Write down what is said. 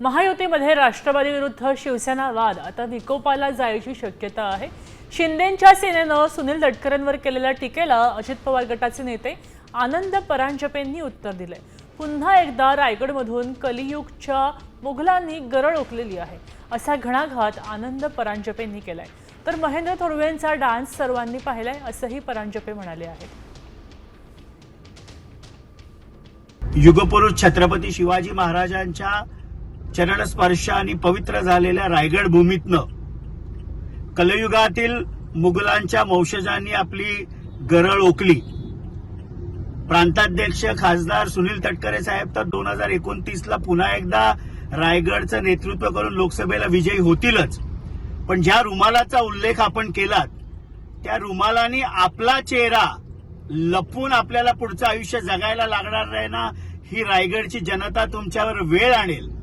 महायुतीमध्ये राष्ट्रवादी विरुद्ध शिवसेना वाद. आता विकोपाला जायची शक्यता आहे. शिंदेच्या सेनेनं सुनील तटकरेंवर केलेल्या टीकेला अजित पवार गटाचे नेते आनंद परांजपेंनी उत्तर दिले पुन्हा एकदा रायगडमधून कलियुगच्या मुघलांनी गरळ ओकलेली आहे. असा घणाघात आनंद परांजपेंनी केलाय. तर महेंद्र थोरवेंचा डान्स सर्वांनी पाहिलाय असंही परांजपे म्हणाले आहेत. युगपुरुष छत्रपती शिवाजी महाराजांच्या चरणस्पर्शाने पवित्र झालेल्या रायगड भूमीतनं कलयुगातील मुघलांच्या वंशजांनी आपली गरळ ओकली. प्रांताध्यक्ष खासदार सुनील तटकरे साहेब तर दोन हजार एकोणतीसला पुन्हा एकदा रायगडचं नेतृत्व करून लोकसभेला विजयी होतीलच. पण ज्या रुमालाचा उल्लेख आपण केलात त्या रुमालाने आपला चेहरा लपून आपल्याला पुढचं आयुष्य जगायला लागणार नाही ना ही रायगडची जनता तुमच्यावर वेळ आणेल.